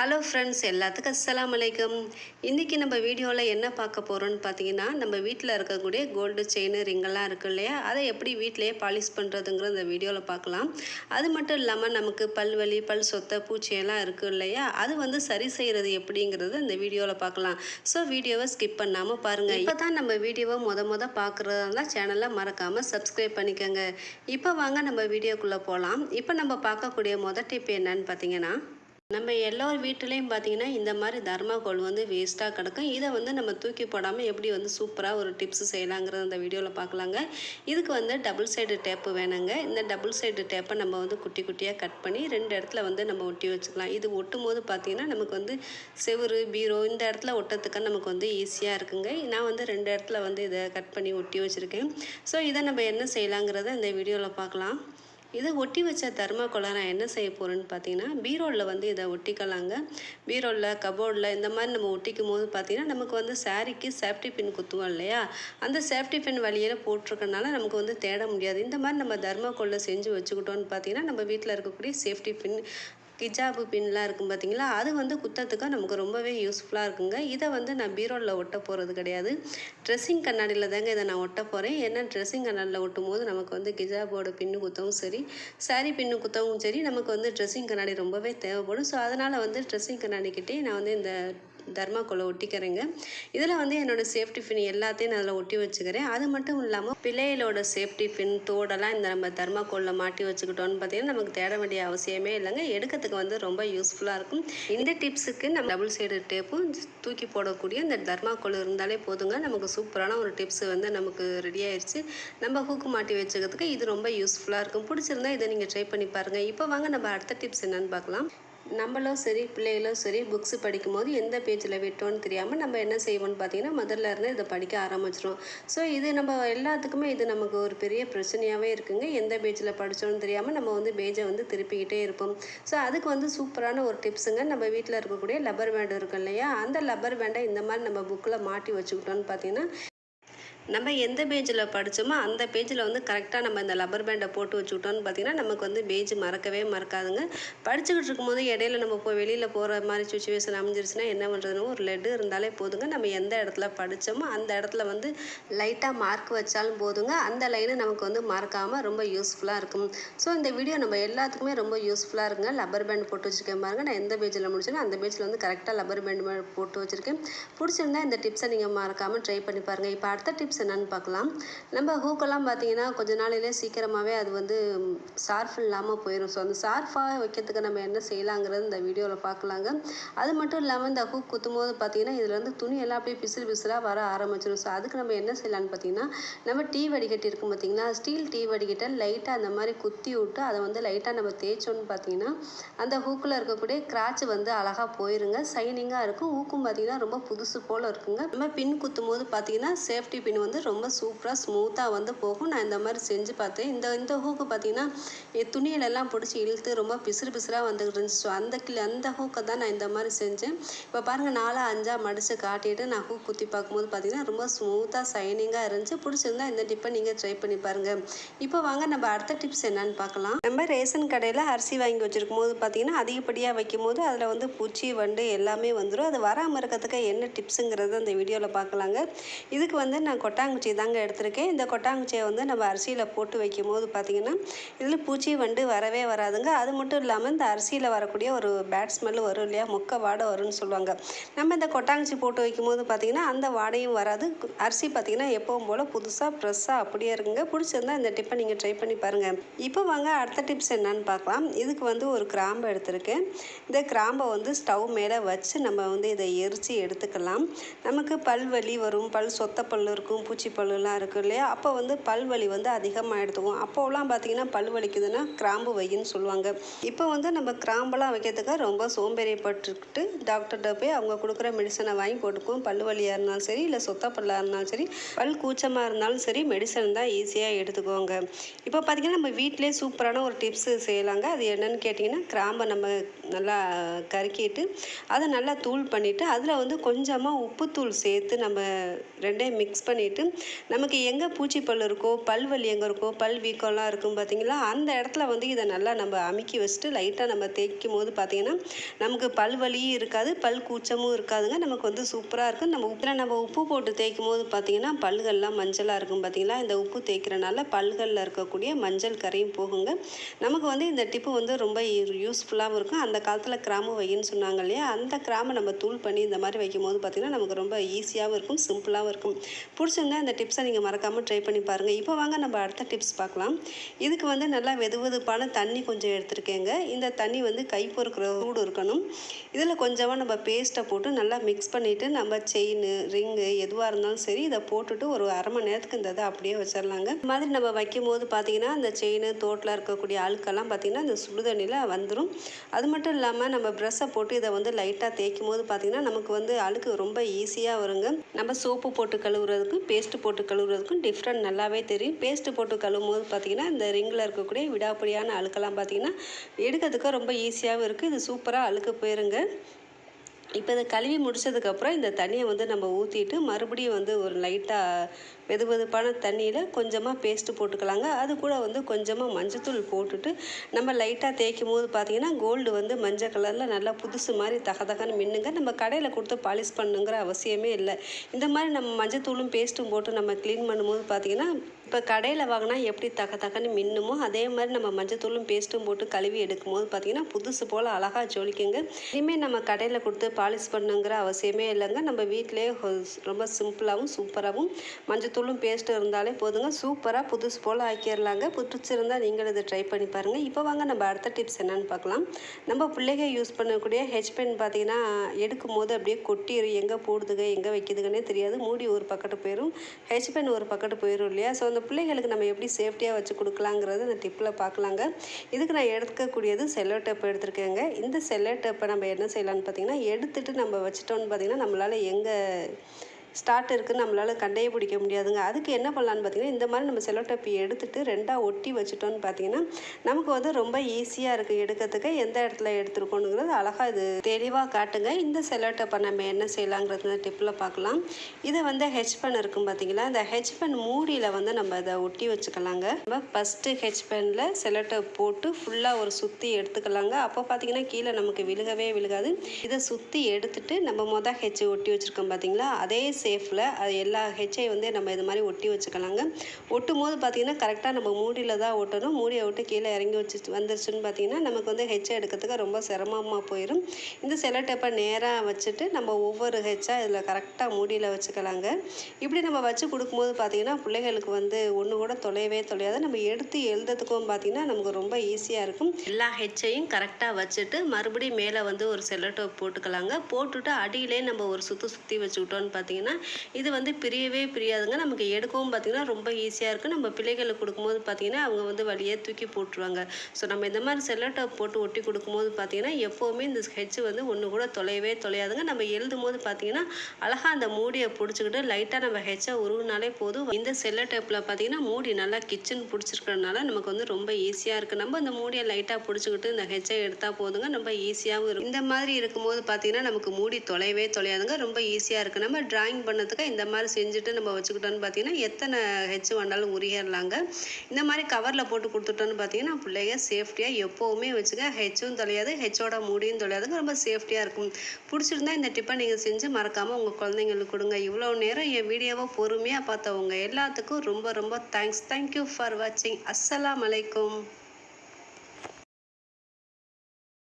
Hello friends எல்லாத்துக்கும் அஸ்ஸலாமு அலைக்கும். இன்றைக்கி நம்ம வீடியோவில் என்ன பார்க்க போகிறோம்னு பார்த்தீங்கன்னா நம்ம வீட்டில் இருக்கக்கூடிய கோல்டு செயின் ரிங்கெல்லாம் இருக்கு இல்லையா? அதை எப்படி வீட்டிலேயே பாலிஷ் பண்ணுறதுங்கிற இந்த வீடியோவில் பார்க்கலாம். அது மட்டும் இல்லாமல் நமக்கு பல்வலி பல் சொத்தை பூச்சியெல்லாம் இருக்குது இல்லையா? அது வந்து சரி செய்கிறது எப்படிங்கிறது இந்த வீடியோவில் பார்க்கலாம். ஸோ வீடியோவை ஸ்கிப் பண்ணாமல் பாருங்கள் இப்போ தான் நம்ம வீடியோவை முத முத பார்க்குறதா இருந்தால் சேனலை மறக்காமல் சப்ஸ்கிரைப் பண்ணிக்கோங்க. இப்போ வாங்க நம்ம வீடியோக்குள்ளே போகலாம் இப்போ நம்ம பார்க்கக்கூடிய மொதல் டிப் என்னன்னு பார்த்தீங்கன்னா நம்ம எல்லோர் வீட்டிலையும் பார்த்தீங்கன்னா இந்த மாதிரி தர்மாகோல் வந்து வேஸ்ட்டாக கிடக்கும். இதை வந்து நம்ம தூக்கி போடாமல் எப்படி வந்து சூப்பராக ஒரு டிப்ஸ் செய்யலாங்கிறத அந்த வீடியோவில் பார்க்கலாங்க. இதுக்கு வந்து டபுள் சைடு டேப்பு வேணுங்க. இந்த டபுள் சைடு டேப்பை நம்ம வந்து குட்டி குட்டியாக கட் பண்ணி ரெண்டு இடத்துல வந்து நம்ம ஒட்டி வச்சுக்கலாம். இது ஒட்டும் போது பார்த்தீங்கன்னா நமக்கு வந்து செவுரு பீரோ இந்த இடத்துல ஒட்டத்துக்கு நமக்கு வந்து ஈஸியாக இருக்குங்க. நான் வந்து ரெண்டு இடத்துல வந்து இதை கட் பண்ணி ஒட்டி வச்சுருக்கேன். ஸோ இதை நம்ம என்ன செய்யலாங்கிறத இந்த வீடியோவில் பார்க்கலாம். இதை ஒட்டி வச்ச தர்மாக்கோலை நான் என்ன செய்ய போகிறேன்னு பார்த்தீங்கன்னா பீரோலில் வந்து இதை ஒட்டிக்கலாங்க. பீரோலில் கபோர்டில் இந்த மாதிரி நம்ம ஒட்டிக்கும் போது பார்த்தீங்கன்னா நமக்கு வந்து சாரிக்கு சேஃப்டி பின் குத்துவோம் இல்லையா? அந்த சேஃப்டி பின் வழியில் போட்டிருக்கனால நமக்கு வந்து தேட முடியாது. இந்த மாதிரி நம்ம தர்மாக்கோலில் செஞ்சு வச்சுக்கிட்டோன்னு பார்த்தீங்கன்னா நம்ம வீட்டில் இருக்கக்கூடிய சேஃப்டி பின் கிஜாபு பின்லாம் இருக்கும் பார்த்தீங்களா அது வந்து குத்தத்துக்கு நமக்கு ரொம்பவே யூஸ்ஃபுல்லாக இருக்குங்க. இதை வந்து நான் பீரோவில் ஒட்ட போகிறது கிடையாது. ட்ரெஸ்ஸிங் கண்ணாடியில் தாங்க இதை நான் ஒட்ட போகிறேன் ஏன்னா ட்ரெஸ்ஸிங் கண்ணாடியில் ஒட்டும் போது நமக்கு வந்து கிஜாபோட பின்னு குத்தவும் சரி சாரி பின்னு குத்தவும் சரி நமக்கு வந்து ட்ரெஸ்ஸிங் கண்ணாடி ரொம்பவே தேவைப்படும். ஸோ அதனால் வந்து ட்ரெஸ்ஸிங் கண்ணாடிக்கிட்டே நான் வந்து இந்த தர்மாக்கோலை ஒட்டிக்கிறேங்க. இதில் வந்து என்னோடய சேஃப்டி பின் எல்லாத்தையும் நான் அதில் ஒட்டி வச்சுக்கிறேன். அது மட்டும் இல்லாமல் பிள்ளைகளோட சேஃப்டி பின் தோடெல்லாம் இந்த நம்ம தர்மாக்கோலில் மாட்டி வச்சுக்கிட்டோன்னு பார்த்தீங்கன்னா நமக்கு தேட வேண்டிய அவசியமே இல்லைங்க. எடுக்கிறதுக்கு வந்து ரொம்ப யூஸ்ஃபுல்லாக இருக்கும். இந்த டிப்ஸுக்கு நம்ம டபுள் சைடு டேப்பும் தூக்கி போடக்கூடிய இந்த தர்மாக்கோல் இருந்தாலே போதுங்க. நமக்கு சூப்பரான ஒரு டிப்ஸ் வந்து நமக்கு ரெடி ஆயிடுச்சு நம்ம ஹூக்கு மாட்டி வச்சுக்கிறதுக்கு இது ரொம்ப யூஸ்ஃபுல்லாக இருக்கும். பிடிச்சிருந்தா இதை நீங்கள் ட்ரை பண்ணி பாருங்கள் இப்போ வாங்க நம்ம அடுத்த டிப்ஸ் என்னன்னு பார்க்கலாம். நம்மளும் சரி பிள்ளைகளும் சரி புக்ஸ் படிக்கும்போது எந்த பேஜில் விட்டோன்னு தெரியாமல் நம்ம என்ன செய்வோம்னு பார்த்தீங்கன்னா முதல்ல இருந்து இதை படிக்க ஆரம்பிச்சிடும் ஸோ இது நம்ம எல்லாத்துக்குமே இது நமக்கு ஒரு பெரிய பிரச்சனையாகவே இருக்குங்க. எந்த பேஜில் படித்தோன்னு தெரியாமல் நம்ம வந்து பேஜை வந்து திருப்பிக்கிட்டே இருப்போம். ஸோ அதுக்கு வந்து சூப்பரான ஒரு டிப்ஸுங்க. நம்ம வீட்டில் இருக்கக்கூடிய லப்பர் பேண்ட் இருக்கும் இல்லையா? அந்த லப்பர் பேண்டை இந்த மாதிரி நம்ம புக்கில் மாட்டி வச்சுக்கிட்டோன்னு பார்த்தீங்கன்னா நம்ம எந்த பேஜில் படித்தோமோ அந்த பேஜில் வந்து கரெக்டாக நம்ம இந்த லப்பர் பேண்டை போட்டு வச்சுக்கிட்டோம்னு பார்த்தீங்கன்னா நமக்கு வந்து பேஜ் மறக்கவே மறக்காதுங்க. படிச்சுக்கிட்டு இருக்கும்போது இடையில நம்ம போய் வெளியில் போகிற மாதிரி சுச்சுவேஷன் அமைஞ்சிருச்சுன்னா என்ன பண்ணுறதுன்னு ஒரு லெட்டு இருந்தாலே போதுங்க. நம்ம எந்த இடத்துல படித்தோமோ அந்த இடத்துல வந்து லைட்டாக மார்க் வச்சாலும் போதுங்க. அந்த லைனு நமக்கு வந்து மறக்காமல் ரொம்ப யூஸ்ஃபுல்லாக இருக்கும். ஸோ இந்த வீடியோ நம்ம எல்லாத்துக்குமே ரொம்ப யூஸ்ஃபுல்லாக இருக்குங்க. லப்பர் பேண்ட் போட்டு வச்சுருக்கேன் பாருங்க. நான் எந்த பேஜில் முடிச்சேனோ அந்த பேஜில் வந்து கரெக்டாக லப்பர் பேண்ட் போட்டு வச்சுருக்கேன். பிடிச்சிருந்தா இந்த டிப்ஸை நீங்கள் மறக்காமல் ட்ரை பண்ணி பாருங்கள் இப்போ அடுத்த டிப்ஸ் என்னென்னு பார்க்கலாம். நம்ம ஹூக்கெல்லாம் பார்த்தீங்கன்னா கொஞ்ச நாளிலே சீக்கிரமாகவே அது வந்து சார்ஃப் இல்லாமல் போயிடும் ஸோ அந்த சார்ஃபாக வைக்கிறதுக்கு நம்ம என்ன செய்யலாங்கிறது இந்த வீடியோவில் பார்க்கலாங்க. அது மட்டும் இல்லாமல் இந்த ஹூக் குத்தும் போது பார்த்தீங்கன்னா இதில் வந்து துணி எல்லாம் அப்படியே பிசிறு பிசிலாக வர ஆரம்பிச்சிடும் ஸோ அதுக்கு நம்ம என்ன செய்யலாம்னு பார்த்தீங்கன்னா நம்ம டீ வடிகட்டி இருக்கும் பார்த்தீங்கன்னா ஸ்டீல் டீ வடிகட்டை லைட்டாக அந்த மாதிரி குத்தி விட்டு அதை வந்து லைட்டாக நம்ம தேய்ச்சோன்னு பார்த்தீங்கன்னா அந்த ஹூக்கில் இருக்கக்கூடிய கிராச்சு வந்து அழகாக போயிருங்க. சைனிங்காக இருக்கும். ஹூக்கும் பார்த்தீங்கன்னா ரொம்ப புதுசு போல் இருக்குங்க. நம்ம பின் குத்தும் போது பார்த்தீங்கன்னா சேஃப்டி பின் வந்து ரொம்ப சூப்பராக ஸ்மூத்தாக வந்து போகும். நான் இந்த மாதிரி செஞ்சு பார்த்தேன். இந்த இந்த ஹூக்கு பார்த்தீங்கன்னா துணியிலெல்லாம் பிடிச்சி இழுத்து ரொம்ப பிசுறு பிசுறாக வந்துக்கிட்டு இருந்துச்சு. ஸோ அந்த கிளி அந்த ஹூக்கை தான் நான் இந்த மாதிரி செஞ்சேன். இப்போ பாருங்கள் நாலா அஞ்சா மடித்து காட்டிட்டு நான் ஹூக் குத்தி பார்க்கும்போது பார்த்தீங்கன்னா ரொம்ப ஸ்மூத்தாக சைனிங்காக இருந்துச்சு. பிடிச்சிருந்தா இந்த டிப்பை நீங்கள் ட்ரை பண்ணி பாருங்கள் இப்போ வாங்க நம்ம அடுத்த டிப்ஸ் என்னன்னு பார்க்கலாம். நம்ம ரேஷன் கடையில் அரிசி வாங்கி வச்சுருக்கும் போது பார்த்தீங்கன்னா அதிகப்படியாக வைக்கும் போது அதில் வந்து பூச்சி வண்டு எல்லாமே வந்துடும் அது வராமல் இருக்கிறதுக்கு என்ன டிப்ஸுங்கிறத அந்த வீடியோவில் பார்க்கலாங்க. இதுக்கு வந்து நான் கொட்டாங்குச்சி தாங்க எடுத்திருக்கேன். இந்த கொட்டாங்குச்சியை வந்து நம்ம அரிசியில் போட்டு வைக்கும் போது பார்த்திங்கன்னா இதில் பூச்சி வண்டு வரவே வராதுங்க. அது மட்டும் இல்லாமல் இந்த அரிசியில் வரக்கூடிய ஒரு பேட் ஸ்மெல் வரும் இல்லையா? மொக்க வாடை வரும்னு சொல்லுவாங்க. நம்ம இந்த கொட்டாங்குச்சி போட்டு வைக்கும் போது பார்த்திங்கன்னா அந்த வாடையும் வராது. அரிசி பார்த்திங்கன்னா எப்பவும் போல் புதுசாக ஃப்ரெஷ்ஷாக அப்படியே இருக்குங்க. பிடிச்சிருந்தா இந்த டிப்பை நீங்கள் ட்ரை பண்ணி பாருங்கள் இப்போ வாங்க அடுத்த டிப்ஸ் என்னன்னு பார்க்கலாம் இதுக்கு வந்து ஒரு கிராம்பு எடுத்திருக்கேன். இந்த கிராம்பை வந்து ஸ்டவ் மேலே வச்சு நம்ம வந்து இதை எரித்து எடுத்துக்கலாம். நமக்கு பல் வலி வரும். பல் சொத்த பல் இருக்கும். பூச்சி பல்லுலாம் இருக்கு இல்லையா? அப்போ வந்து பல் வலி வந்து அதிகமாக எடுத்துக்கும் அப்போலாம் பார்த்தீங்கன்னா பல் வலிக்குதுன்னா கிராம்பு வையின்னு சொல்லுவாங்க. இப்போ வந்து நம்ம கிராம்பெல்லாம் வைக்கிறதுக்கு ரொம்ப சோம்பேறிப்பட்டுக்கிட்டு டாக்டர்கிட்ட போய் அவங்க கொடுக்குற மெடிசனை வாங்கி போட்டுக்குவோம். பல் வலியாக இருந்தாலும் சரி இல்லை சொத்த பல்லாக இருந்தாலும் சரி பல் கூச்சமாக இருந்தாலும் சரி மெடிசன் தான் ஈஸியாக எடுத்துக்கோங்க இப்போ பார்த்திங்கன்னா நம்ம வீட்டிலே சூப்பரான ஒரு டிப்ஸு செய்யலாங்க. அது என்னன்னு கேட்டிங்கன்னா கிராம்பை நம்ம நல்லா கருக்கிட்டு அதை நல்லா தூள் பண்ணிவிட்டு அதில் வந்து கொஞ்சமாக உப்புத்தூள் சேர்த்து நம்ம ரெண்டையும் மிக்ஸ் பண்ணி பண்ணிவிட்டு நமக்கு எங்கே பூச்சி பல் இருக்கோ பல் வலி எங்கே இருக்கோ பல் வீக்கம்லாம் இருக்கும் பார்த்தீங்களா? அந்த இடத்துல வந்து இதை நல்லா நம்ம அமுக்கி வச்சுட்டு லைட்டாக நம்ம தேய்க்கும் போது பார்த்தீங்கன்னா நமக்கு பல் வலியும் இருக்காது பல் கூச்சமும் இருக்காதுங்க. நமக்கு வந்து சூப்பராக இருக்கும். நம்ம உப்பில் நம்ம உப்பு போட்டு தேய்க்கும் போது பார்த்தீங்கன்னா பல்கள்லாம் மஞ்சளாக இருக்கும் பார்த்தீங்களா? இந்த உப்பு தேய்க்கிறனால பல்களில் இருக்கக்கூடிய மஞ்சள் கரையும் போகுங்க. நமக்கு வந்து இந்த டிப்பு வந்து ரொம்ப யூஸ்ஃபுல்லாகவும் இருக்கும். அந்த காலத்தில் கிராம வையின்னு சொன்னாங்க இல்லையா? அந்த கிராம நம்ம தூள் பண்ணி இந்த மாதிரி வைக்கும் போது பார்த்திங்கன்னா நமக்கு ரொம்ப ஈஸியாகவும் இருக்கும் சிம்பிளாகவும் இருக்கும். பிடிச்சிருந்தா இந்த டிப்ஸை நீங்கள் மறக்காமல் ட்ரை பண்ணி பாருங்கள் இப்போ வாங்க நம்ம அடுத்த டிப்ஸ் பார்க்கலாம். இதுக்கு வந்து நல்லா வெது வெதுப்பான தண்ணி கொஞ்சம் எடுத்துருக்கேங்க. இந்த தண்ணி வந்து கை பொறுக்கிற சூடு இருக்கணும். இதில் கொஞ்சமாக நம்ம பேஸ்ட்டை போட்டு நல்லா மிக்ஸ் பண்ணிவிட்டு நம்ம செயின் ரிங்கு எதுவாக இருந்தாலும் சரி இதை போட்டுட்டு ஒரு அரை மணி நேரத்துக்கு இந்த இதை அப்படியே வச்சிடலாங்க இந்த மாதிரி நம்ம வைக்கும் போது பார்த்திங்கன்னா அந்த செயின் தோட்டில் இருக்கக்கூடிய அழுக்கெல்லாம் பார்த்திங்கன்னா இந்த சுடுதண்ணியில் வந்துடும் அது மட்டும் இல்லாமல் நம்ம ப்ரெஷ்ஷை போட்டு இதை வந்து லைட்டாக தேய்க்கும் போது பார்த்திங்கன்னா நமக்கு வந்து அழுக்கு ரொம்ப ஈஸியாக வருங்க. நம்ம சோப்பு போட்டு கழுவுறதுக்கு பேஸ்ட்டு போட்டு கழுவுறதுக்கும் டிஃப்ரெண்ட் நல்லாவே தெரியும். பேஸ்ட்டு போட்டு கழுவும் போது பார்த்திங்கன்னா இந்த ரிங்கில் இருக்கக்கூடிய விடாப்படியான அழுக்கெல்லாம் பார்த்திங்கன்னா எடுக்கிறதுக்கு ரொம்ப ஈஸியாகவும் இருக்குது இது சூப்பராக அழுக்கு போயிருங்க. இப்போ இதை கழுவி முடிச்சதுக்கப்புறம் இந்த தண்ணியை வந்து நம்ம ஊற்றிட்டு மறுபடியும் வந்து ஒரு லைட்டாக வெது வெதுப்பான தண்ணியில் கொஞ்சமாக பேஸ்ட்டு போட்டுக்கலாங்க. அது கூட வந்து கொஞ்சமாக மஞ்சத்தூள் போட்டுட்டு நம்ம லைட்டாக தேய்க்கும் போது பார்த்திங்கன்னா கோல்டு வந்து மஞ்சள் கலரில் நல்லா புதுசு மாதிரி தகதகன்னு மின்னுங்க. நம்ம கடையில் கொடுத்து பாலிஷ் பண்ணுங்கிற அவசியமே இல்லை. இந்த மாதிரி நம்ம மஞ்சத்தூளும் பேஸ்ட்டும் போட்டு நம்ம க்ளீன் பண்ணும்போது பார்த்தீங்கன்னா இப்போ கடையில் வாங்கினா எப்படி தக தக்கன்னு மின்னுமோ அதே மாதிரி நம்ம மஞ்சத்தூளும் பேஸ்ட்டும் போட்டு கழுவி எடுக்கும் போது பார்த்தீங்கன்னா புதுசு போல் அழகாக ஜொலிக்குங்க. இனிமேல் நம்ம கடையில் கொடுத்து பாலிஷ் பண்ணுங்கிற அவசியமே இல்லைங்க. நம்ம வீட்டிலே ரொம்ப சிம்பிளாகவும் சூப்பராகவும் மஞ்சத்தூளும் பேஸ்ட்டும் இருந்தாலே போதுங்க. சூப்பராக புதுசு போல் ஆக்கிடலாங்க புதுச்சிருந்தால் நீங்களும் இதை ட்ரை பண்ணி பாருங்கள் இப்போ வாங்க நம்ம அடுத்த டிப்ஸ் என்னென்னு பார்க்கலாம். நம்ம பிள்ளைங்க யூஸ் பண்ணக்கூடிய ஹெச் பென் பார்த்திங்கன்னா எடுக்கும் போது அப்படியே கொட்டிடும் எங்கே போடுதுங்க எங்கே வைக்கிதுங்கன்னே தெரியாது. மூடி ஒரு பக்கத்து போயிடும் ஹெச் பென் ஒரு பக்கத்து போயிடும் இல்லையா? ஸோ அந்த பிள்ளைங்களுக்கு நம்ம எப்படி சேஃப்டியாக வச்சு கொடுக்கலாங்கிறது அந்த டிப்பில் பார்க்கலாங்க. இதுக்கு நான் எடுக்கக்கூடியது செல்லோ டேப் எடுத்திருக்கேங்க. இந்த செல்லோ டேப்பை நம்ம என்ன செய்யலாம்னு பார்த்தீங்கன்னா எடுத்துகிட்டு நம்ம வச்சிட்டோம்னு பார்த்தீங்கன்னா நம்மளால் எங்கே ஸ்டார்ட் இருக்குது நம்மளால் கண்டையே பிடிக்க முடியாதுங்க. அதுக்கு என்ன பண்ணலான்னு பார்த்தீங்கன்னா இந்த மாதிரி நம்ம செலோடப்பி எடுத்துகிட்டு ரெண்டாக ஒட்டி வச்சுட்டோம்னு பார்த்தீங்கன்னா நமக்கு வந்து ரொம்ப ஈஸியாக இருக்குது எடுக்கிறதுக்கு எந்த இடத்துல எடுத்துருக்கோனுங்கிறது அழகாக இது தெளிவாக காட்டுங்க. இந்த செலோடப்பை நம்ம என்ன செய்யலாங்கிறது டிப்பில் பார்க்கலாம் இதை வந்து ஹெச் பென் இருக்கும் பார்த்தீங்களா இந்த ஹெச் பென் மூடியில் வந்து நம்ம இதை ஒட்டி வச்சுக்கலாங்க. நம்ம ஃபஸ்ட்டு ஹெச் பெனில் செலோடப் போட்டு ஃபுல்லாக ஒரு சுற்றி எடுத்துக்கலாங்க. அப்போ பார்த்தீங்கன்னா கீழே நமக்கு விழுகவே விழுகாது. இதை சுற்றி எடுத்துட்டு நம்ம மொதல் ஹெச் ஒட்டி வச்சுருக்கோம் பார்த்தீங்களா அதே சேஃபில் அது எல்லா ஹெச்சையும் வந்து நம்ம இது மாதிரி ஒட்டி வச்சுக்கலாங்க. ஒட்டும் போது பார்த்திங்கன்னா கரெக்டாக நம்ம மூடியில் தான் ஒட்டணும். மூடியை விட்டு கீழே இறங்கி வச்சு வந்துருச்சுன்னு பார்த்தீங்கன்னா நமக்கு வந்து ஹெச்சை எடுக்கிறதுக்கு ரொம்ப சிரமமாக போயிடும் இந்த செலோ டேப்பை நேராக வச்சுட்டு நம்ம ஒவ்வொரு ஹெச்சாக இதில் கரெக்டாக மூடியில் வச்சுக்கலாங்க. இப்படி நம்ம வச்சு கொடுக்கும்போது பார்த்திங்கன்னா பிள்ளைகளுக்கு வந்து ஒன்று கூட தொலையவே தொலையாது. நம்ம எடுத்து எழுதுறதுக்கும் பார்த்திங்கன்னா நமக்கு ரொம்ப ஈஸியாக இருக்கும். எல்லா ஹெச்சையும் கரெக்டாக வச்சுட்டு மறுபடியும் மேலே வந்து ஒரு செல்லோ டேப் போட்டுக்கலாங்க. போட்டுட்டு அடியிலே நம்ம ஒரு சுற்றி சுற்றி வச்சுக்கிட்டோன்னு பார்த்தீங்கன்னா இது வந்து பிரியவே பிரியாதுங்க. நமக்கு எடுக்கவும் பார்த்திங்கன்னா ரொம்ப ஈஸியாக இருக்குது நம்ம பிள்ளைகளுக்கு கொடுக்கும்போது பார்த்திங்கன்னா அவங்க வந்து வழியே தூக்கி போட்டுருவாங்க. ஸோ நம்ம இந்த மாதிரி செல்லோ போட்டு ஒட்டி கொடுக்கும்போது பார்த்திங்கன்னா எப்போவுமே இந்த ஸ்கெட்ச் வந்து ஒன்று கூட தொலையவே தொலையாதுங்க. நம்ம எழுதும் போது பார்த்திங்கன்னா அழகாக அந்த மூடியை பிடிச்சிக்கிட்டு லைட்டாக நம்ம ஹெச்சை உருவினாலே போதும். இந்த செல்ல டேப்பில் பார்த்திங்கன்னா மூடி நல்லா கிச்சன் பிடிச்சிருக்கிறதுனால நமக்கு வந்து ரொம்ப ஈஸியாக இருக்குது நம்ம அந்த மூடியை லைட்டாக பிடிச்சிக்கிட்டு இந்த ஹெச்சை எடுத்தால் போதுங்க. ரொம்ப ஈஸியாகவும் இருக்கும். இந்த மாதிரி இருக்கும்போது பார்த்திங்கன்னா நமக்கு மூடி தொலையவே தொலையாதுங்க. ரொம்ப ஈஸியாக இருக்குது நம்ம டிராயிங் பண்ணதுக்கு இந்த மாதிரி செஞ்சுட்டு நம்ம வச்சுக்கிட்டோன்னு பார்த்தீங்கன்னா எத்தனை ஹெச் வேணாலும் உரியிடலாங்க இந்த மாதிரி கவரில் போட்டு கொடுத்துட்டோன்னு பார்த்தீங்கன்னா பிள்ளைங்க சேஃப்டியாக எப்போவுமே வச்சுக்க ஹெச்சும் தொலையாது ஹெச்சோட மூடியும் தொலையாதுங்க ரொம்ப சேஃப்டியாக இருக்கும். பிடிச்சிருந்தா இந்த டிப்பை நீங்கள் செஞ்சு மறக்காமல் உங்கள் குழந்தைங்களுக்கு கொடுங்க. இவ்வளோ நேரம் என் வீடியோவை பொறுமையாக பார்த்தவங்க எல்லாத்துக்கும் ரொம்ப ரொம்ப தேங்க்ஸ் தேங்க்யூ ஃபார் வாட்சிங் அஸ்ஸலாம் அலைக்கும்